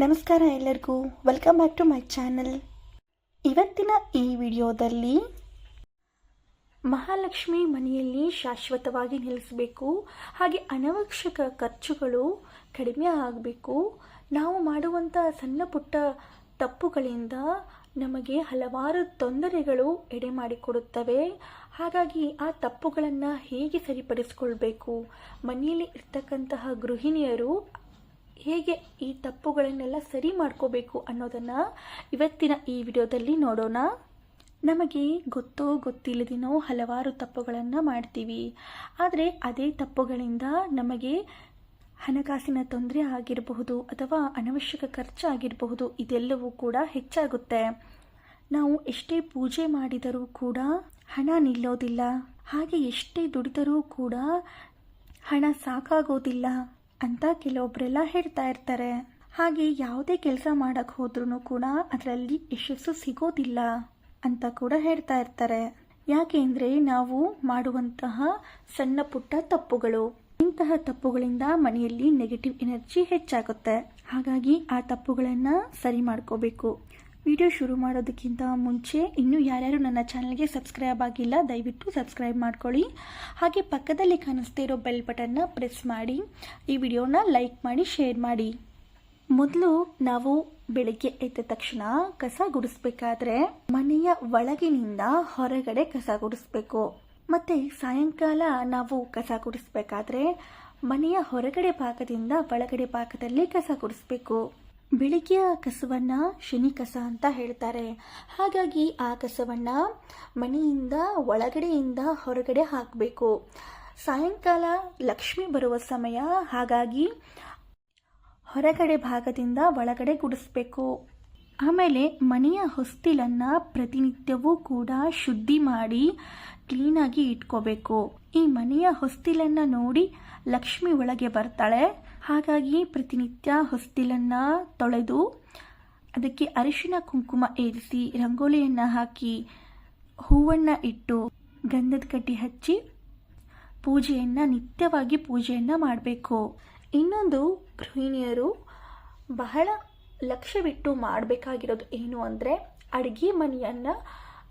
ನಮಸ್ಕಾರ ಎಲ್ಲರಿಗೂ. Welcome back to my channel ಇವತ್ತಿನ ಈ ವಿಡಿಯೋದಲ್ಲಿ ಮಹಾಲಕ್ಷ್ಮಿ ಮನೆಯಲ್ಲಿ ಶಾಶ್ವತವಾಗಿ ನಿಲ್ಲಿಸಬೇಕು. ಹಾಗೆ ಅನವಶ್ಯಕ ಖರ್ಚುಗಳು ಕಡಿಮೆ ಆಗಬೇಕು. ನಾವು ಮಾಡುವಂಥ ಸಣ್ಣ ಪುಟ್ಟ ತಪ್ಪುಗಳಿಂದ ನಮಗೆ ಹಲವಾರು ತೊಂದರೆಗಳು ಎಡೆ ಮಾಡಿಕೊಡುತ್ತವೆ. ಹಾಗಾಗಿ ಆ ತಪ್ಪುಗಳನ್ನು ಹೇಗೆ ಸರಿಪಡಿಸಿಕೊಳ್ಬೇಕು? ಮನೆಯಲ್ಲಿ ಇರ್ತಕ್ಕಂತಹ ಗೃಹಿಣಿಯರು ಹೇಗೆ ಈ ತಪ್ಪುಗಳನ್ನೆಲ್ಲ ಸರಿ ಮಾಡ್ಕೋಬೇಕು ಅನ್ನೋದನ್ನು ಇವತ್ತಿನ ಈ ವಿಡಿಯೋದಲ್ಲಿ ನೋಡೋಣ. ನಮಗೆ ಗೊತ್ತೋ ಗೊತ್ತಿಲ್ಲದೇನೋ ಹಲವಾರು ತಪ್ಪುಗಳನ್ನು ಮಾಡ್ತೀವಿ. ಆದರೆ ಅದೇ ತಪ್ಪುಗಳಿಂದ ನಮಗೆ ಹಣಕಾಸಿನ ತೊಂದರೆ ಆಗಿರಬಹುದು ಅಥವಾ ಅನವಶ್ಯಕ ಖರ್ಚು ಆಗಿರಬಹುದು ಇದೆಲ್ಲವೂ ಕೂಡ ಹೆಚ್ಚಾಗುತ್ತೆ. ನಾವು ಎಷ್ಟೇ ಪೂಜೆ ಮಾಡಿದರೂ ಕೂಡ ಹಣ ನಿಲ್ಲೋದಿಲ್ಲ. ಹಾಗೆ ಎಷ್ಟೇ ದುಡಿದರೂ ಕೂಡ ಹಣ ಸಾಕಾಗೋದಿಲ್ಲ. ಅಂತ ಕೆಲವೊಬ್ಬರೆಲ್ಲ ಹೇಳ್ತಾ ಇರ್ತಾರೆ. ಹಾಗೆ ಯಾವುದೇ ಕೆಲಸ ಮಾಡಕ್ಕೆ ಹೋದ್ರೂ ಕೂಡ ಅದರಲ್ಲಿ ಯಶಸ್ಸು ಸಿಗೋದಿಲ್ಲ ಅಂತ ಕೂಡ ಹೇಳ್ತಾ ಇರ್ತಾರೆ. ಯಾಕೆಂದರೆ ನಾವು ಮಾಡುವಂತಹ ಸಣ್ಣ ಪುಟ್ಟ ತಪ್ಪುಗಳು. ಇಂತಹ ತಪ್ಪುಗಳಿಂದ ಮನೆಯಲ್ಲಿ ನೆಗೆಟಿವ್ ಎನರ್ಜಿ ಹೆಚ್ಚಾಗುತ್ತೆ. ಹಾಗಾಗಿ ಆ ತಪ್ಪುಗಳನ್ನು ಸರಿ ಮಾಡ್ಕೋಬೇಕು. ವಿಡಿಯೋ ಶುರು ಮಾಡೋದಕ್ಕಿಂತ ಮುಂಚೆ ಇನ್ನೂ ಯಾರ್ಯಾರು ನನ್ನ ಚಾನಲ್ಗೆ ಸಬ್ಸ್ಕ್ರೈಬ್ ಆಗಿಲ್ಲ, ದಯವಿಟ್ಟು ಸಬ್ಸ್ಕ್ರೈಬ್ ಮಾಡ್ಕೊಳ್ಳಿ. ಹಾಗೆ ಪಕ್ಕದಲ್ಲಿ ಕಾಣಿಸ್ತಾ ಇರೋ ಬೆಲ್ ಬಟನ್ನ ಪ್ರೆಸ್ ಮಾಡಿ. ಈ ವಿಡಿಯೋನ ಲೈಕ್ ಮಾಡಿ, ಶೇರ್ ಮಾಡಿ. ಮೊದಲು ನಾವು ಬೆಳಗ್ಗೆ ಎದ್ದ ತಕ್ಷಣ ಕಸ ಗುಡಿಸ್ಬೇಕಾದ್ರೆ ಮನೆಯ ಒಳಗಿನಿಂದ ಹೊರಗಡೆ ಕಸ ಗುಡಿಸ್ಬೇಕು. ಮತ್ತೆ ಸಾಯಂಕಾಲ ನಾವು ಕಸ ಗುಡಿಸ್ಬೇಕಾದ್ರೆ ಮನೆಯ ಹೊರಗಡೆ ಭಾಗದಿಂದ ಒಳಗಡೆ ಭಾಗದಲ್ಲಿ ಕಸ ಗುಡಿಸ್ಬೇಕು. ಬೆಳಿಗ್ಗೆಯ ಕಸವನ್ನು ಶನಿ ಕಸ ಅಂತ ಹೇಳ್ತಾರೆ. ಹಾಗಾಗಿ ಆ ಕಸವನ್ನು ಮನೆಯಿಂದ ಒಳಗಡೆಯಿಂದ ಹೊರಗಡೆ ಹಾಕಬೇಕು. ಸಾಯಂಕಾಲ ಲಕ್ಷ್ಮಿ ಬರುವ ಸಮಯ, ಹಾಗಾಗಿ ಹೊರಗಡೆ ಭಾಗದಿಂದ ಒಳಗಡೆ ಗುಡಿಸ್ಬೇಕು. ಆಮೇಲೆ ಮನೆಯ ಹೊಸ್ತಿಲನ್ನು ಪ್ರತಿನಿತ್ಯವೂ ಕೂಡ ಶುದ್ಧಿ ಮಾಡಿ ಕ್ಲೀನಾಗಿ ಇಟ್ಕೋಬೇಕು. ಈ ಮನೆಯ ಹೊಸ್ತಿಲನ್ನು ನೋಡಿ ಲಕ್ಷ್ಮಿ ಒಳಗೆ ಬರ್ತಾಳೆ. ಹಾಗಾಗಿ ಪ್ರತಿನಿತ್ಯ ಹೊಸ್ತಿಲನ್ನು ತೊಳೆದು ಅದಕ್ಕೆ ಅರಿಶಿನ ಕುಂಕುಮ ಏರಿಸಿ ರಂಗೋಲಿಯನ್ನು ಹಾಕಿ ಹೂವನ್ನು ಇಟ್ಟು ಗಂಧದ ಕಡ್ಡಿ ಹಚ್ಚಿ ಪೂಜೆಯನ್ನು, ನಿತ್ಯವಾಗಿ ಪೂಜೆಯನ್ನು ಮಾಡಬೇಕು. ಇನ್ನೊಂದು ಗೃಹಿಣಿಯರು ಬಹಳ ಲಕ್ಷ್ಯವಿಟ್ಟು ಮಾಡಬೇಕಾಗಿರೋದು ಏನು ಅಂದರೆ ಅಡುಗೆ ಮನೆಯನ್ನು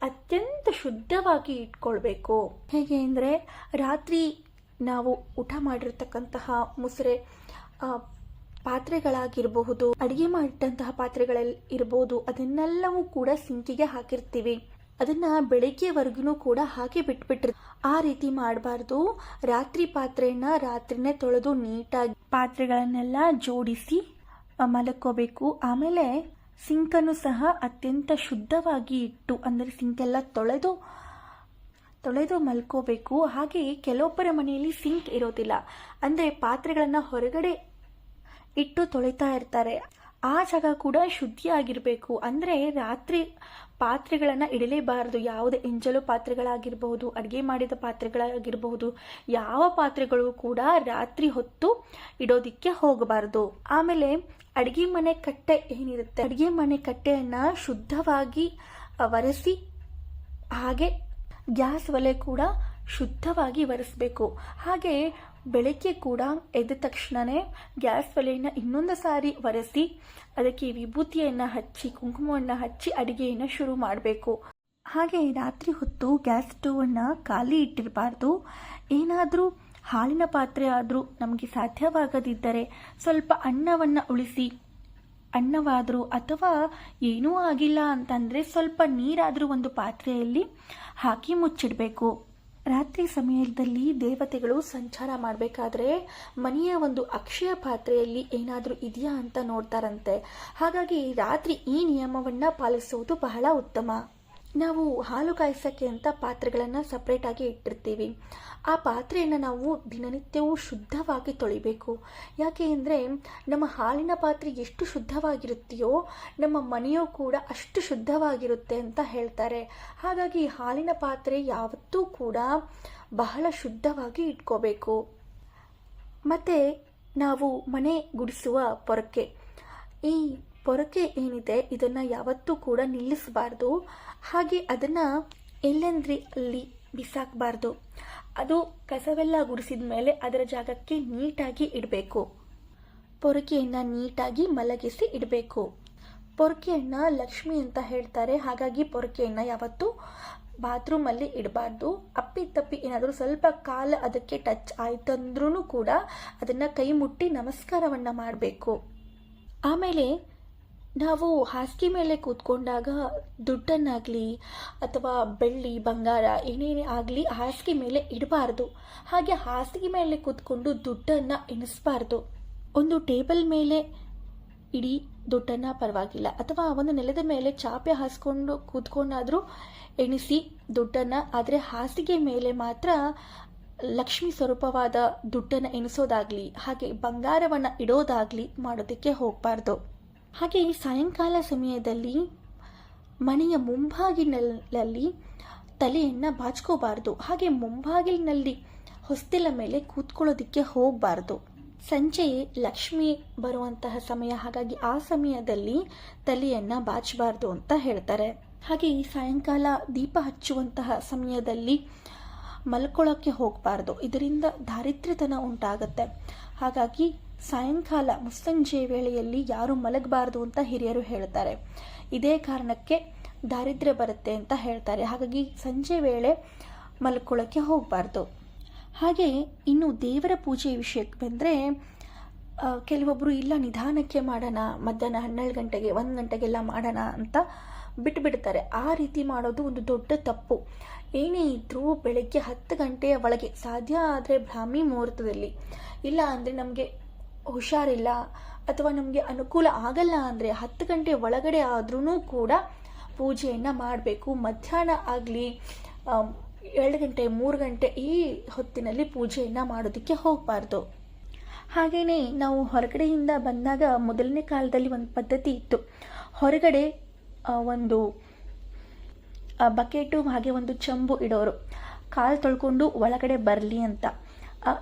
ಅತ್ಯಂತ ಶುದ್ಧವಾಗಿ ಇಟ್ಕೊಳ್ಬೇಕು. ಹೇಗೆ ಅಂದರೆ ರಾತ್ರಿ ನಾವು ಊಟ ಮಾಡಿರ್ತಕ್ಕಂತಹ ಮುಸುರೆ ಪಾತ್ರೆಗಳಾಗಿರಬಹುದು, ಅಡುಗೆ ಮಾಡಿಟ್ಟಂತಹ ಪಾತ್ರೆಗಳಲ್ಲಿ ಇರಬಹುದು ಅದನ್ನೆಲ್ಲವೂ ಕೂಡ ಸಿಂಕಿಗೆ ಹಾಕಿರ್ತೀವಿ. ಅದನ್ನ ಬೆಳಗ್ಗೆವರೆಗೂ ಕೂಡ ಹಾಕಿ ಬಿಟ್ಬಿಟ್ರಿ. ಆ ರೀತಿ ಮಾಡಬಾರ್ದು. ರಾತ್ರಿ ಪಾತ್ರೆನ ರಾತ್ರಿನೇ ತೊಳೆದು ನೀಟಾಗಿ ಪಾತ್ರೆಗಳನ್ನೆಲ್ಲ ಜೋಡಿಸಿ ಮಲಕೋಬೇಕು ಆಮೇಲೆ ಸಿಂಕನ್ನು ಸಹ ಅತ್ಯಂತ ಶುದ್ಧವಾಗಿ ಇಟ್ಟು, ಅಂದರೆ ಸಿಂಕೆಲ್ಲ ತೊಳೆದು ತೊಳೆದು ಮಲ್ಕೋಬೇಕು. ಹಾಗೆ ಕೆಲವೊಬ್ಬರ ಮನೆಯಲ್ಲಿ ಸಿಂಕ್ ಇರೋದಿಲ್ಲ. ಅಂದರೆ ಪಾತ್ರೆಗಳನ್ನು ಹೊರಗಡೆ ಇಟ್ಟು ತೊಳಿತಾ ಇರ್ತಾರೆ. ಆ ಜಾಗ ಕೂಡ ಶುದ್ಧಿಯಾಗಿರಬೇಕು. ಅಂದರೆ ರಾತ್ರಿ ಪಾತ್ರೆಗಳನ್ನು ಇಡಲೇಬಾರದು. ಯಾವುದೇ ಎಂಜಲು ಪಾತ್ರೆಗಳಾಗಿರಬಹುದು, ಅಡುಗೆ ಮಾಡಿದ ಪಾತ್ರೆಗಳಾಗಿರಬಹುದು, ಯಾವ ಪಾತ್ರೆಗಳು ಕೂಡ ರಾತ್ರಿ ಹೊತ್ತು ಇಡೋದಿಕ್ಕೆ ಹೋಗಬಾರದು. ಆಮೇಲೆ ಅಡುಗೆ ಮನೆ ಕಟ್ಟೆ ಏನಿರುತ್ತೆ? ಅಡುಗೆ ಮನೆ ಕಟ್ಟೆಯನ್ನು ಶುದ್ಧವಾಗಿ ಒರೆಸಿ, ಹಾಗೆ ಗ್ಯಾಸ್ ಒಲೆ ಕೂಡ ಶುದ್ಧವಾಗಿ ಒರೆಸಬೇಕು. ಹಾಗೆ ಬೆಳಗ್ಗೆ ಕೂಡ ಎದ್ದ ತಕ್ಷಣವೇ ಗ್ಯಾಸ್ ಒಲೆಯನ್ನು ಇನ್ನೊಂದು ಸಾರಿ ಒರೆಸಿ ಅದಕ್ಕೆ ವಿಭೂತಿಯನ್ನು ಹಚ್ಚಿ, ಕುಂಕುಮವನ್ನು ಹಚ್ಚಿ ಅಡುಗೆಯನ್ನು ಶುರು ಮಾಡಬೇಕು. ಹಾಗೆ ರಾತ್ರಿ ಹೊತ್ತು ಗ್ಯಾಸ್ ಸ್ಟೋವನ್ನು ಖಾಲಿ ಇಟ್ಟಿರಬಾರ್ದು. ಏನಾದರೂ ಹಾಲಿನ ಪಾತ್ರೆ ಆದರೂ ನಮಗೆ ಸಾಧ್ಯವಾಗದಿದ್ದರೆ ಸ್ವಲ್ಪ ಅನ್ನವನ್ನು ಉಳಿಸಿ, ಅನ್ನವಾದರೂ ಅಥವಾ ಏನೂ ಆಗಿಲ್ಲ ಅಂತಂದರೆ ಸ್ವಲ್ಪ ನೀರಾದರೂ ಒಂದು ಪಾತ್ರೆಯಲ್ಲಿ ಹಾಕಿ ಮುಚ್ಚಿಡಬೇಕು. ರಾತ್ರಿ ಸಮಯದಲ್ಲಿ ದೇವತೆಗಳು ಸಂಚಾರ ಮಾಡಬೇಕಾದ್ರೆ ಮನೆಯ ಒಂದು ಅಕ್ಷಯ ಪಾತ್ರೆಯಲ್ಲಿ ಏನಾದರೂ ಇದೆಯಾ ಅಂತ ನೋಡ್ತಾರಂತೆ. ಹಾಗಾಗಿ ರಾತ್ರಿ ಈ ನಿಯಮವನ್ನು ಪಾಲಿಸುವುದು ಬಹಳ ಉತ್ತಮ. ನಾವು ಹಾಲು ಕಾಯಿಸೋಕ್ಕೆ ಅಂತ ಪಾತ್ರೆಗಳನ್ನು ಸಪ್ರೇಟಾಗಿ ಇಟ್ಟಿರ್ತೀವಿ. ಆ ಪಾತ್ರೆಯನ್ನು ನಾವು ದಿನನಿತ್ಯವೂ ಶುದ್ಧವಾಗಿ ತೊಳಿಬೇಕು. ಯಾಕೆ ಅಂದರೆ ನಮ್ಮ ಹಾಲಿನ ಪಾತ್ರೆ ಎಷ್ಟು ಶುದ್ಧವಾಗಿರುತ್ತೆಯೋ ನಮ್ಮ ಮನೆಯೂ ಕೂಡ ಅಷ್ಟು ಶುದ್ಧವಾಗಿರುತ್ತೆ ಅಂತ ಹೇಳ್ತಾರೆ. ಹಾಗಾಗಿ ಹಾಲಿನ ಪಾತ್ರೆ ಯಾವತ್ತೂ ಕೂಡ ಬಹಳ ಶುದ್ಧವಾಗಿ ಇಟ್ಕೋಬೇಕು. ಮತ್ತು ನಾವು ಮನೆ ಗುಡಿಸುವ ಪೊರಕೆ. ಈ ಪೊರಕೆ ಏನಿದೆ ಇದನ್ನು ಯಾವತ್ತೂ ಕೂಡ ನಿಲ್ಲಿಸಬಾರ್ದು. ಹಾಗೆ ಅದನ್ನು ಎಲ್ಲೆಂದ್ರಿ ಅಲ್ಲಿ ಬಿಸಾಕಬಾರ್ದು. ಅದು ಕಸವೆಲ್ಲ ಗುಡಿಸಿದ ಮೇಲೆ ಅದರ ಜಾಗಕ್ಕೆ ನೀಟಾಗಿ ಇಡಬೇಕು. ಪೊರಕೆಯನ್ನು ನೀಟಾಗಿ ಮಲಗಿಸಿ ಇಡಬೇಕು. ಪೊರಕೆಯನ್ನು ಲಕ್ಷ್ಮಿ ಅಂತ ಹೇಳ್ತಾರೆ. ಹಾಗಾಗಿ ಪೊರಕೆಯನ್ನು ಯಾವತ್ತೂ ಬಾತ್ರೂಮಲ್ಲಿ ಇಡಬಾರ್ದು. ಅಪ್ಪಿ ತಪ್ಪಿ ಏನಾದರೂ ಸ್ವಲ್ಪ ಕಾಲ ಅದಕ್ಕೆ ಟಚ್ ಆಯ್ತಂದ್ರೂ ಕೂಡ ಅದನ್ನು ಕೈ ಮುಟ್ಟಿ ನಮಸ್ಕಾರವನ್ನು ಮಾಡಬೇಕು. ಆಮೇಲೆ ನಾವು ಹಾಸಿಗೆ ಮೇಲೆ ಕೂತ್ಕೊಂಡಾಗ ದುಡ್ಡನ್ನಾಗಲಿ ಅಥವಾ ಬೆಳ್ಳಿ, ಬಂಗಾರ ಏನೇನೇ ಆಗಲಿ ಹಾಸಿಗೆ ಮೇಲೆ ಇಡಬಾರ್ದು. ಹಾಗೆ ಹಾಸಿಗೆ ಮೇಲೆ ಕೂತ್ಕೊಂಡು ದುಡ್ಡನ್ನು ಎಣಿಸಬಾರ್ದು. ಒಂದು ಟೇಬಲ್ ಮೇಲೆ ಇಡೀ ದುಡ್ಡನ್ನು ಪರವಾಗಿಲ್ಲ. ಅಥವಾ ಒಂದು ನೆಲದ ಮೇಲೆ ಚಾಪೆ ಹಾಸ್ಕೊಂಡು ಕೂತ್ಕೊಂಡಾದರೂ ಎಣಿಸಿ ದುಡ್ಡನ್ನು, ಆದರೆ ಹಾಸಿಗೆ ಮೇಲೆ ಮಾತ್ರ ಲಕ್ಷ್ಮಿ ಸ್ವರೂಪವಾದ ದುಡ್ಡನ್ನು ಎಣಿಸೋದಾಗಲಿ, ಹಾಗೆ ಬಂಗಾರವನ್ನು ಇಡೋದಾಗಲಿ ಮಾಡೋದಕ್ಕೆ ಹೋಗಬಾರ್ದು. ಹಾಗೆ ಈ ಸಾಯಂಕಾಲ ಸಮಯದಲ್ಲಿ ಮನೆಯ ಮುಂಭಾಗಿಲಲ್ಲಿ ತಲೆಯನ್ನು ಬಾಚ್ಕೋಬಾರ್ದು. ಹಾಗೆ ಮುಂಭಾಗಿಲಿನಲ್ಲಿ ಹೊಸ್ತಿಲ ಮೇಲೆ ಕೂತ್ಕೊಳ್ಳೋದಕ್ಕೆ ಹೋಗಬಾರ್ದು. ಸಂಜೆ ಲಕ್ಷ್ಮಿ ಬರುವಂತಹ ಸಮಯ, ಹಾಗಾಗಿ ಆ ಸಮಯದಲ್ಲಿ ತಲೆಯನ್ನು ಬಾಚಬಾರ್ದು ಅಂತ ಹೇಳ್ತಾರೆ. ಹಾಗೆ ಈ ಸಾಯಂಕಾಲ ದೀಪ ಹಚ್ಚುವಂತಹ ಸಮಯದಲ್ಲಿ ಮಲ್ಕೊಳ್ಳೋಕ್ಕೆ ಹೋಗಬಾರ್ದು. ಇದರಿಂದ ದಾರಿದ್ರ್ಯತನ ಉಂಟಾಗುತ್ತೆ. ಹಾಗಾಗಿ ಸಾಯಂಕಾಲ ಮುಸ್ಸಂಜೆ ವೇಳೆಯಲ್ಲಿ ಯಾರು ಮಲಗಬಾರದು ಅಂತ ಹಿರಿಯರು ಹೇಳ್ತಾರೆ ಇದೇ ಕಾರಣಕ್ಕೆ ದಾರಿದ್ರ್ಯ ಬರುತ್ತೆ ಅಂತ ಹೇಳ್ತಾರೆ. ಹಾಗಾಗಿ ಸಂಜೆ ವೇಳೆ ಮಲ್ಕೊಳ್ಳೋಕ್ಕೆ ಹೋಗಬಾರ್ದು. ಹಾಗೆ ಇನ್ನು ದೇವರ ಪೂಜೆ ವಿಷಯಕ್ಕೆ ಬಂದರೆ ಕೆಲವೊಬ್ಬರು ಇಲ್ಲ ನಿಧಾನಕ್ಕೆ ಮಾಡೋಣ, ಮಧ್ಯಾಹ್ನ ಹನ್ನೆರಡು ಗಂಟೆಗೆ, ಒಂದು ಗಂಟೆಗೆಲ್ಲ ಮಾಡೋಣ ಅಂತ ಬಿಟ್ಟುಬಿಡ್ತಾರೆ ಆ ರೀತಿ ಮಾಡೋದು ಒಂದು ದೊಡ್ಡ ತಪ್ಪು. ಏನೇ ಇದ್ದರೂ ಬೆಳಗ್ಗೆ ಹತ್ತು ಗಂಟೆಯ ಒಳಗೆ ಸಾಧ್ಯ ಆದರೆ ಬ್ರಾಹ್ಮಿ ಮುಹೂರ್ತದಲ್ಲಿ. ಇಲ್ಲ ಅಂದರೆ ನಮಗೆ ಹುಷಾರಿಲ್ಲ ಅಥವಾ ನಮಗೆ ಅನುಕೂಲ ಆಗಲ್ಲ ಅಂದರೆ ಹತ್ತು ಗಂಟೆ ಒಳಗಡೆ ಆದ್ರೂ ಕೂಡ ಪೂಜೆಯನ್ನು ಮಾಡಬೇಕು. ಮಧ್ಯಾಹ್ನ ಆಗಲಿ ಎರಡು ಗಂಟೆ, ಮೂರು ಗಂಟೆ ಈ ಹೊತ್ತಿನಲ್ಲಿ ಪೂಜೆಯನ್ನು ಮಾಡೋದಕ್ಕೆ ಹೋಗಬಾರ್ದು. ಹಾಗೆಯೇ ನಾವು ಹೊರಗಡೆಯಿಂದ ಬಂದಾಗ ಮೊದಲನೇ ಕಾಲದಲ್ಲಿ ಒಂದು ಪದ್ಧತಿ ಇತ್ತು. ಹೊರಗಡೆ ಒಂದು ಬಕೆಟು, ಹಾಗೆ ಒಂದು ಚಂಬು ಇಡೋರು. ಕಾಲು ತೊಳ್ಕೊಂಡು ಒಳಗಡೆ ಬರಲಿ ಅಂತ.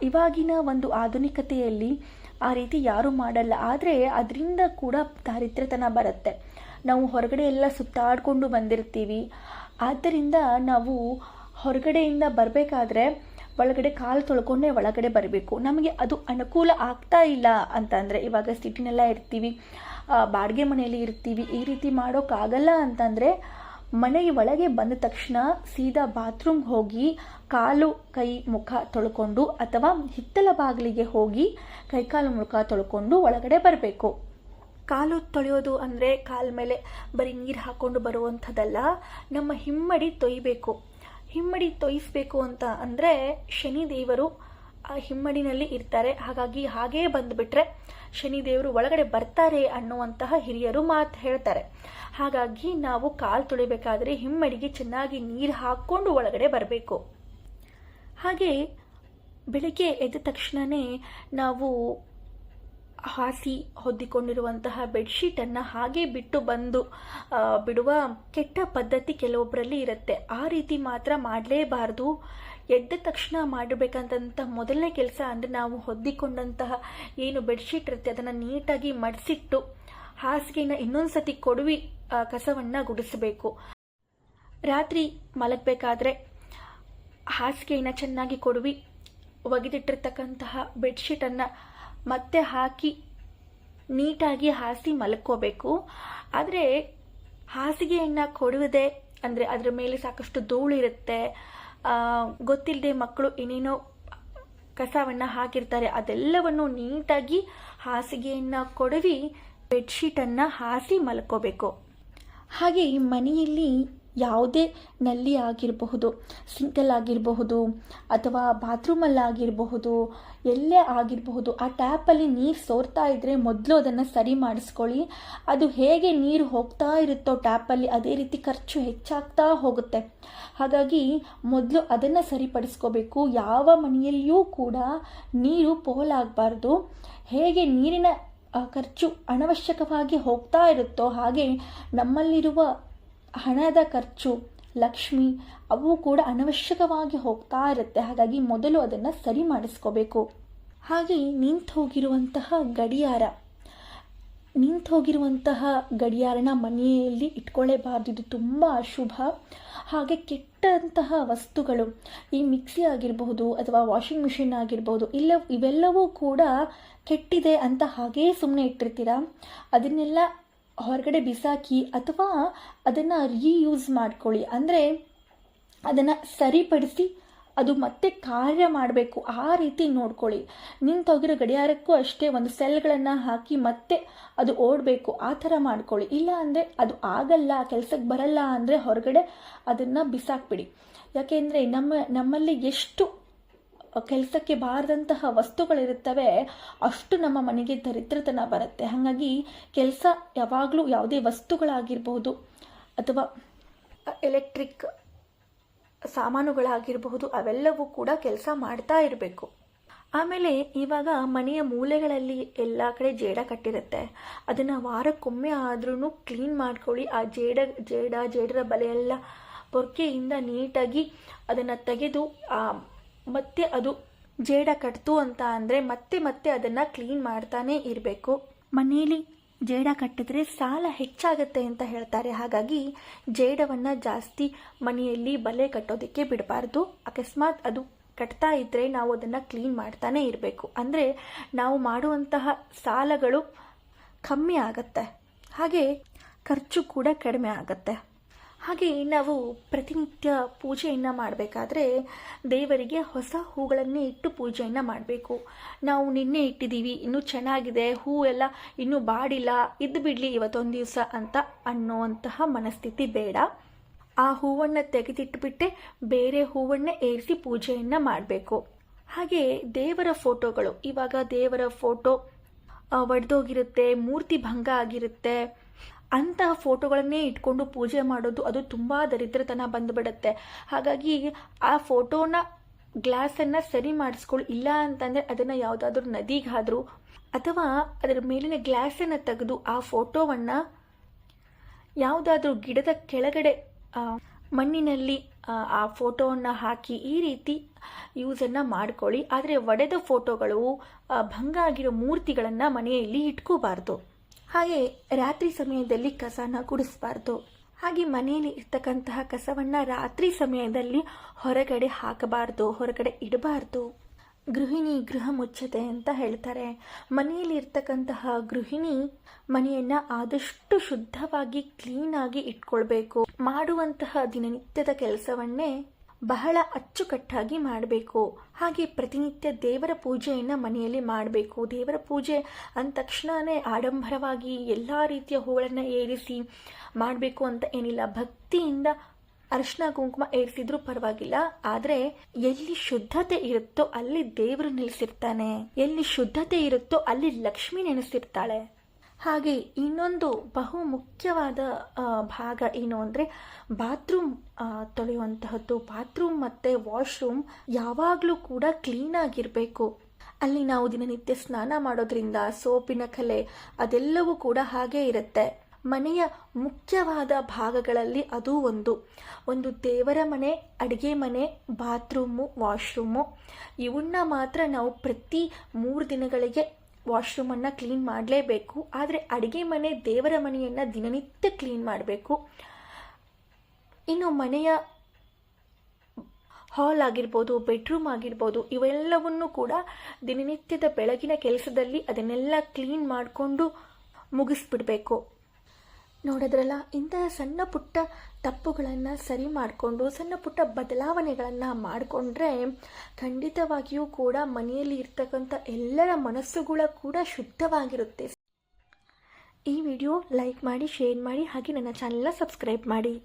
ಇವಾಗಿನ ಒಂದು ಆಧುನಿಕತೆಯಲ್ಲಿ ಆ ರೀತಿ ಯಾರೂ ಮಾಡಲ್ಲ. ಆದರೆ ಅದರಿಂದ ಕೂಡ ದಾರಿದ್ರ್ಯತನ ಬರುತ್ತೆ. ನಾವು ಹೊರಗಡೆ ಎಲ್ಲ ಸುತ್ತಾಡಿಕೊಂಡು ಬಂದಿರ್ತೀವಿ. ಆದ್ದರಿಂದ ನಾವು ಹೊರಗಡೆಯಿಂದ ಬರಬೇಕಾದ್ರೆ ಒಳಗಡೆ ಕಾಲು ತೊಳ್ಕೊಂಡೇ ಒಳಗಡೆ ಬರಬೇಕು. ನಮಗೆ ಅದು ಅನುಕೂಲ ಆಗ್ತಾ ಇಲ್ಲ ಅಂತಂದರೆ, ಇವಾಗ ಸಿಟಿನೆಲ್ಲ ಇರ್ತೀವಿ ಬಾಡಿಗೆ ಮನೆಯಲ್ಲಿ ಇರ್ತೀವಿ, ಈ ರೀತಿ ಮಾಡೋಕ್ಕಾಗಲ್ಲ ಅಂತಂದರೆ ಮನೆಯ ಒಳಗೆ ಬಂದ ತಕ್ಷಣ ಸೀದಾ ಬಾತ್ರೂಮ್ ಹೋಗಿ ಕಾಲು ಕೈ ಮುಖ ತೊಳ್ಕೊಂಡು ಅಥವಾ ಹಿತ್ತಲ ಬಾಗಿಲಿಗೆ ಹೋಗಿ ಕೈಕಾಲು ಮುಖ ತೊಳ್ಕೊಂಡು ಒಳಗಡೆ ಬರಬೇಕು. ಕಾಲು ತೊಳೆಯೋದು ಅಂದರೆ ಕಾಲ ಮೇಲೆ ಬರೀ ನೀರು ಹಾಕ್ಕೊಂಡು ಬರುವಂಥದ್ದಲ್ಲ, ನಮ್ಮ ಹಿಮ್ಮಡಿ ತೊಯ್ಬೇಕು. ಹಿಮ್ಮಡಿ ತೊಯಿಸ್ಬೇಕು ಅಂತ ಅಂದರೆ ಶನಿದೇವರು ಆ ಹಿಮ್ಮಡಿನಲ್ಲಿ ಇರ್ತಾರೆ. ಹಾಗಾಗಿ ಹಾಗೇ ಬಂದುಬಿಟ್ರೆ ಶನಿದೇವರು ಒಳಗಡೆ ಬರ್ತಾರೆ ಅನ್ನುವಂತಹ ಹಿರಿಯರು ಮಾತು ಹೇಳ್ತಾರೆ. ಹಾಗಾಗಿ ನಾವು ಕಾಲು ತೊಳಿಬೇಕಾದ್ರೆ ಹಿಮ್ಮಡಿಗೆ ಚೆನ್ನಾಗಿ ನೀರು ಹಾಕ್ಕೊಂಡು ಒಳಗಡೆ ಬರಬೇಕು. ಹಾಗೆ ಬೆಳಿಗ್ಗೆ ಎದ್ದ ತಕ್ಷಣವೇ ನಾವು ಹಾಸಿ ಹೊದ್ದಿಕೊಂಡಿರುವಂತಹ ಬೆಡ್ಶೀಟನ್ನು ಹಾಗೆ ಬಿಟ್ಟು ಬಂದು ಬಿಡುವ ಕೆಟ್ಟ ಪದ್ಧತಿ ಕೆಲವೊಬ್ಬರಲ್ಲಿ ಇರುತ್ತೆ. ಆ ರೀತಿ ಮಾತ್ರ ಮಾಡಲೇಬಾರ್ದು. ಎದ್ದ ತಕ್ಷಣ ಮಾಡಬೇಕಂತಂತ ಮೊದಲನೇ ಕೆಲಸ ಅಂದರೆ ನಾವು ಹೊದ್ದಿಕೊಂಡಂತಹ ಏನು ಬೆಡ್ಶೀಟ್ ಇರುತ್ತೆ, ಅದನ್ನು ನೀಟಾಗಿ ಮಡಿಸಿಟ್ಟು ಹಾಸಿಗೆನ ಇನ್ನೊಂದು ಸತಿ ಕೊಡುವಿ ಕಸವನ್ನು ಗುಡಿಸಬೇಕು. ರಾತ್ರಿ ಮಲಗಬೇಕಾದ್ರೆ ಹಾಸಿಗೆಯನ್ನು ಚೆನ್ನಾಗಿ ಕೊಡುವಿ, ಒಗೆದಿಟ್ಟಿರ್ತಕ್ಕಂತಹ ಬೆಡ್ಶೀಟನ್ನು ಮತ್ತೆ ಹಾಕಿ ನೀಟಾಗಿ ಹಾಸಿ ಮಲ್ಕೋಬೇಕು. ಆದರೆ ಹಾಸಿಗೆಯನ್ನು ಕೊಡುವುದೇ ಅಂದರೆ ಅದರ ಮೇಲೆ ಸಾಕಷ್ಟು ಧೂಳಿರುತ್ತೆ ಗೊತ್ತಿಲ್ಲದೆ ಮಕ್ಕಳು ಏನೇನೋ ಕಸವನ್ನು ಹಾಕಿರ್ತಾರೆ. ಅದೆಲ್ಲವನ್ನು ನೀಟಾಗಿ ಹಾಸಿಗೆಯನ್ನು ಕೊಡವಿ, ಬೆಡ್ಶೀಟನ್ನು ಹಾಸಿ ಮಲ್ಕೋಬೇಕು. ಹಾಗೆ ಮನೆಯಲ್ಲಿ ಯಾವುದೇ ನಲ್ಲಿ ಆಗಿರಬಹುದು ಸಿಂಕಲ್ ಆಗಿರಬಹುದು ಅಥವಾ ಬಾತ್ರೂಮಲ್ಲಾಗಿರಬಹುದು ಎಲ್ಲೇ ಆಗಿರಬಹುದು, ಆ ಟ್ಯಾಪಲ್ಲಿ ನೀರು ಸೋರ್ತಾ ಇದ್ದರೆ ಮೊದಲು ಅದನ್ನು ಸರಿ ಮಾಡಿಸ್ಕೊಳ್ಳಿ. ಅದು ಹೇಗೆ ನೀರು ಹೋಗ್ತಾ ಇರುತ್ತೋ ಟ್ಯಾಪಲ್ಲಿ ಅದೇ ರೀತಿ ಖರ್ಚು ಹೆಚ್ಚಾಗ್ತಾ ಹೋಗುತ್ತೆ. ಹಾಗಾಗಿ ಮೊದಲು ಅದನ್ನು ಸರಿಪಡಿಸ್ಕೋಬೇಕು. ಯಾವ ಮನೆಯಲ್ಲಿಯೂ ಕೂಡ ನೀರು ಪೋಲಾಗಬಾರ್ದು. ಹೇಗೆ ನೀರಿನ ಖರ್ಚು ಅನವಶ್ಯಕವಾಗಿ ಹೋಗ್ತಾ ಇರುತ್ತೋ ಹಾಗೆ ನಮ್ಮಲ್ಲಿರುವ ಹಣದ ಖರ್ಚು, ಲಕ್ಷ್ಮಿ, ಅವು ಕೂಡ ಅನವಶ್ಯಕವಾಗಿ ಹೋಗ್ತಾ ಇರುತ್ತೆ. ಹಾಗಾಗಿ ಮೊದಲು ಅದನ್ನು ಸರಿ ಮಾಡಿಸ್ಕೋಬೇಕು. ಹಾಗೆ ನಿಂತು ಹೋಗಿರುವಂತಹ ಗಡಿಯಾರ, ನಿಂತು ಹೋಗಿರುವಂತಹ ಗಡಿಯಾರನ ಮನೆಯಲ್ಲಿ ಇಟ್ಕೊಳ್ಳೇಬಾರ್ದು ಇದು ತುಂಬ ಅಶುಭ. ಹಾಗೆ ಕೆಟ್ಟಂತಹ ವಸ್ತುಗಳು, ಈ ಮಿಕ್ಸಿ ಆಗಿರಬಹುದು ಅಥವಾ ವಾಷಿಂಗ್ ಮಿಷಿನ್ ಆಗಿರ್ಬೋದು ಇಲ್ಲ, ಇವೆಲ್ಲವೂ ಕೂಡ ಕೆಟ್ಟಿದೆ ಅಂತ ಹಾಗೇ ಸುಮ್ಮನೆ ಇಟ್ಟಿರ್ತೀರ? ಅದನ್ನೆಲ್ಲ ಹೊರಗಡೆ ಬಿಸಾಕಿ ಅಥವಾ ಅದನ್ನು ರೀಯೂಸ್ ಮಾಡ್ಕೊಳ್ಳಿ. ಅಂದರೆ ಅದನ್ನು ಸರಿಪಡಿಸಿ ಅದು ಮತ್ತೆ ಕಾರ್ಯ ಮಾಡಬೇಕು. ಆ ರೀತಿ ನೋಡ್ಕೊಳ್ಳಿ. ನಿಂತೋಗಿರೋ ಗಡಿಯಾರಕ್ಕೂ ಅಷ್ಟೇ ಒಂದು ಸೆಲ್ಗಳನ್ನು ಹಾಕಿ ಮತ್ತೆ ಅದು ಓಡಬೇಕು. ಆ ಥರ ಮಾಡ್ಕೊಳ್ಳಿ. ಇಲ್ಲ ಅಂದರೆ ಅದು ಆಗಲ್ಲ ಕೆಲಸಕ್ಕೆ ಬರಲ್ಲ ಅಂದರೆ ಹೊರಗಡೆ ಅದನ್ನು ಬಿಸಾಕ್ಬಿಡಿ. ಯಾಕೆಂದರೆ ನಮ್ಮ, ನಮ್ಮಲ್ಲಿ ಎಷ್ಟು ಕೆಲಸಕ್ಕೆ ಬಾರದಂತಹ ವಸ್ತುಗಳಿರುತ್ತವೆ, ಅಷ್ಟು ನಮ್ಮ ಮನೆಗೆ ದರಿದ್ರತನ ಬರುತ್ತೆ. ಹಾಗಾಗಿ ಕೆಲಸ ಯಾವಾಗಲೂ ಯಾವುದೇ ವಸ್ತುಗಳಾಗಿರ್ಬೋದು ಅಥವಾ ಎಲೆಕ್ಟ್ರಿಕ್ ಸಾಮಾನುಗಳಾಗಿರಬಹುದು ಅವೆಲ್ಲವೂ ಕೂಡ ಕೆಲಸ ಮಾಡ್ತಾ ಇರಬೇಕು. ಆಮೇಲೆ ಇವಾಗ ಮನೆಯ ಮೂಲೆಗಳಲ್ಲಿ ಎಲ್ಲ ಕಡೆ ಜೇಡ ಕಟ್ಟಿರುತ್ತೆ. ಅದನ್ನು ವಾರಕ್ಕೊಮ್ಮೆ ಆದ್ರೂ ಕ್ಲೀನ್ ಮಾಡ್ಕೊಳ್ಳಿ. ಆ ಜೇಡ ಜೇಡ, ಜೇಡರ ಬಲೆಯೆಲ್ಲ ಪೊರ್ಕೆಯಿಂದ ನೀಟಾಗಿ ಅದನ್ನು ತೆಗೆದು ಮತ್ತೆ ಅದು ಜೇಡ ಕಟ್ತು ಅಂತ ಅಂದರೆ ಮತ್ತೆ ಮತ್ತೆ ಅದನ್ನು ಕ್ಲೀನ್ ಮಾಡ್ತಾನೇ ಇರಬೇಕು. ಮನೆಯಲ್ಲಿ ಜೇಡ ಕಟ್ಟಿದ್ರೆ ಸಾಲ ಹೆಚ್ಚಾಗತ್ತೆ ಅಂತ ಹೇಳ್ತಾರೆ. ಹಾಗಾಗಿ ಜೇಡವನ್ನು ಜಾಸ್ತಿ ಮನೆಯಲ್ಲಿ ಬಲೆ ಕಟ್ಟೋದಕ್ಕೆ ಬಿಡಬಾರ್ದು. ಅಕಸ್ಮಾತ್ ಅದು ಕಟ್ತಾ ಇದ್ದರೆ ನಾವು ಅದನ್ನು ಕ್ಲೀನ್ ಮಾಡ್ತಾನೆ ಇರಬೇಕು. ಅಂದರೆ ನಾವು ಮಾಡುವಂತಹ ಸಾಲಗಳು ಕಮ್ಮಿ ಆಗುತ್ತೆ. ಹಾಗೆ ಖರ್ಚು ಕೂಡ ಕಡಿಮೆ ಆಗುತ್ತೆ. ಹಾಗೆ ನಾವು ಪ್ರತಿನಿತ್ಯ ಪೂಜೆಯನ್ನು ಮಾಡಬೇಕಾದ್ರೆ ದೇವರಿಗೆ ಹೊಸ ಹೂಗಳನ್ನೇ ಇಟ್ಟು ಪೂಜೆಯನ್ನು ಮಾಡಬೇಕು. ನಾವು ನಿನ್ನೆ ಇಟ್ಟಿದ್ದೀವಿ, ಇನ್ನೂ ಚೆನ್ನಾಗಿದೆ, ಹೂ ಎಲ್ಲ ಇನ್ನೂ ಬಾಡಿಲ್ಲ, ಇದ್ದು ಬಿಡಲಿ ಇವತ್ತೊಂದು ದಿವಸ ಅಂತ ಅನ್ನೋವಂತಹ ಮನಸ್ಥಿತಿ ಬೇಡ. ಆ ಹೂವನ್ನು ತೆಗೆದಿಟ್ಟುಬಿಟ್ಟೆ ಬೇರೆ ಹೂವನ್ನೇ ಏರಿಸಿ ಪೂಜೆಯನ್ನು ಮಾಡಬೇಕು. ಹಾಗೆ ದೇವರ ಫೋಟೋಗಳು, ಇವಾಗ ದೇವರ ಫೋಟೋ ಒಡೆದೋಗಿರುತ್ತೆ, ಮೂರ್ತಿ ಭಂಗ ಆಗಿರುತ್ತೆ. ಅಂತಹ ಫೋಟೋಗಳನ್ನೇ ಇಟ್ಕೊಂಡು ಪೂಜೆ ಮಾಡೋದು ಅದು ತುಂಬ ದರಿದ್ರತನ ಬಂದುಬಿಡುತ್ತೆ. ಹಾಗಾಗಿ ಆ ಫೋಟೋನ ಗ್ಲಾಸನ್ನು ಸರಿ ಮಾಡಿಸ್ಕೊಳ್ಳಿ ಇಲ್ಲ ಅಂತಂದರೆ ಅದನ್ನು ಯಾವುದಾದ್ರೂ ನದಿಗಾದರೂ ಅಥವಾ ಅದರ ಮೇಲಿನ ಗ್ಲಾಸನ್ನು ತೆಗೆದು ಆ ಫೋಟೋವನ್ನು ಯಾವುದಾದ್ರೂ ಗಿಡದ ಕೆಳಗಡೆ ಮಣ್ಣಿನಲ್ಲಿ, ಆ ಫೋಟೋವನ್ನು ಹಾಕಿ ಈ ರೀತಿ ಯೂಸನ್ನು ಮಾಡ್ಕೊಳ್ಳಿ. ಆದರೆ ಒಡೆದ ಫೋಟೋಗಳು ಭಂಗ ಆಗಿರೋ ಮೂರ್ತಿಗಳನ್ನು ಮನೆಯಲ್ಲಿ ಇಟ್ಕೋಬಾರ್ದು. ಹಾಗೆ ರಾತ್ರಿ ಸಮಯದಲ್ಲಿ ಕಸನ ಗುಡಿಸ್ಬಾರ್ದು ಹಾಗೆ ಮನೆಯಲ್ಲಿ ಇರ್ತಕ್ಕಂತಹ ಕಸವನ್ನು ರಾತ್ರಿ ಸಮಯದಲ್ಲಿ ಹೊರಗಡೆ ಹಾಕಬಾರ್ದು, ಹೊರಗಡೆ ಇಡಬಾರ್ದು. ಗೃಹಿಣಿ ಗೃಹ ಮುಚ್ಚತೆ ಅಂತ ಹೇಳ್ತಾರೆ. ಮನೆಯಲ್ಲಿ ಇರ್ತಕ್ಕಂತಹ ಗೃಹಿಣಿ ಮನೆಯನ್ನು ಆದಷ್ಟು ಶುದ್ಧವಾಗಿ ಕ್ಲೀನಾಗಿ ಇಟ್ಕೊಳ್ಬೇಕು. ಮಾಡುವಂತಹ ದಿನನಿತ್ಯದ ಕೆಲಸವನ್ನೇ ಬಹಳ ಅಚ್ಚುಕಟ್ಟಾಗಿ ಮಾಡಬೇಕು. ಹಾಗೆ ಪ್ರತಿನಿತ್ಯ ದೇವರ ಪೂಜೆಯನ್ನು ಮನೆಯಲ್ಲಿ ಮಾಡಬೇಕು. ದೇವರ ಪೂಜೆ ಅಂದ ತಕ್ಷಣವೇ ಆಡಂಬರವಾಗಿ ಎಲ್ಲ ರೀತಿಯ ಹೂಗಳನ್ನು ಏರಿಸಿ ಮಾಡಬೇಕು ಅಂತ ಏನಿಲ್ಲ. ಭಕ್ತಿಯಿಂದ ಅರಿಶಿನ, ಕುಂಕುಮ ಏರಿಸಿದ್ರೂ ಪರವಾಗಿಲ್ಲ. ಆದರೆ ಎಲ್ಲಿ ಶುದ್ಧತೆ ಇರುತ್ತೋ ಅಲ್ಲಿ ದೇವರು ನೆಲೆಸಿರ್ತಾನೆ. ಎಲ್ಲಿ ಶುದ್ಧತೆ ಇರುತ್ತೋ ಅಲ್ಲಿ ಲಕ್ಷ್ಮಿ ನೆನೆಸಿರ್ತಾಳೆ. ಹಾಗೆ ಇನ್ನೊಂದು ಬಹು ಮುಖ್ಯವಾದ ಭಾಗ ಏನು ಅಂದರೆ ಬಾತ್ರೂಮ್ ತೊಳೆಯುವಂತಹದ್ದು. ಬಾತ್ರೂಮ್ ಮತ್ತು ವಾಶ್ರೂಮ್ ಯಾವಾಗಲೂ ಕೂಡ ಕ್ಲೀನಾಗಿರಬೇಕು ಅಲ್ಲಿ ನಾವು ದಿನನಿತ್ಯ ಸ್ನಾನ ಮಾಡೋದ್ರಿಂದ ಸೋಪಿನ ಕಲೆ ಅದೆಲ್ಲವೂ ಕೂಡ ಹಾಗೇ ಇರುತ್ತೆ. ಮನೆಯ ಮುಖ್ಯವಾದ ಭಾಗಗಳಲ್ಲಿ ಅದು ಒಂದು. ಒಂದು ದೇವರ ಮನೆ, ಅಡುಗೆ ಮನೆ, ಬಾತ್ರೂಮು, ವಾಶ್ರೂಮು. ಇವನ್ನ ಮಾತ್ರ ನಾವು ಪ್ರತಿ ಮೂರು ದಿನಗಳಿಗೆ ವಾಶ್ರೂಮನ್ನು ಕ್ಲೀನ್ ಮಾಡಲೇಬೇಕು. ಆದರೆ ಅಡುಗೆ ಮನೆ ದೇವರ ಮನೆಯನ್ನು ದಿನನಿತ್ಯ ಕ್ಲೀನ್ ಮಾಡಬೇಕು. ಇನ್ನು ಮನೆಯ ಹಾಲ್ ಆಗಿರ್ಬೋದು, ಬೆಡ್ರೂಮ್ ಆಗಿರ್ಬೋದು, ಇವೆಲ್ಲವನ್ನು ಕೂಡ ದಿನನಿತ್ಯದ ಬೆಳಗಿನ ಕೆಲಸದಲ್ಲಿ ಅದನ್ನೆಲ್ಲ ಕ್ಲೀನ್ ಮಾಡಿಕೊಂಡು ಮುಗಿಸ್ಬಿಡಬೇಕು. ನೋಡಿದ್ರಲ್ಲ, ಇಂತಹ ಸಣ್ಣ ಪುಟ್ಟ ತಪ್ಪುಗಳನ್ನು ಸರಿ ಮಾಡಿಕೊಂಡು, ಸಣ್ಣ ಪುಟ್ಟ ಬದಲಾವಣೆಗಳನ್ನು ಮಾಡಿಕೊಂಡ್ರೆ ಖಂಡಿತವಾಗಿಯೂ ಕೂಡ ಮನೆಯಲ್ಲಿ ಇರ್ತಕ್ಕಂಥ ಎಲ್ಲರ ಮನಸ್ಸುಗಳ ಕೂಡ ಶುದ್ಧವಾಗಿರುತ್ತೆ. ಈ ವಿಡಿಯೋ ಲೈಕ್ ಮಾಡಿ, ಶೇರ್ ಮಾಡಿ, ಹಾಗೆ ನನ್ನ ಚಾನೆಲ್ನ ಸಬ್ಸ್ಕ್ರೈಬ್ ಮಾಡಿ.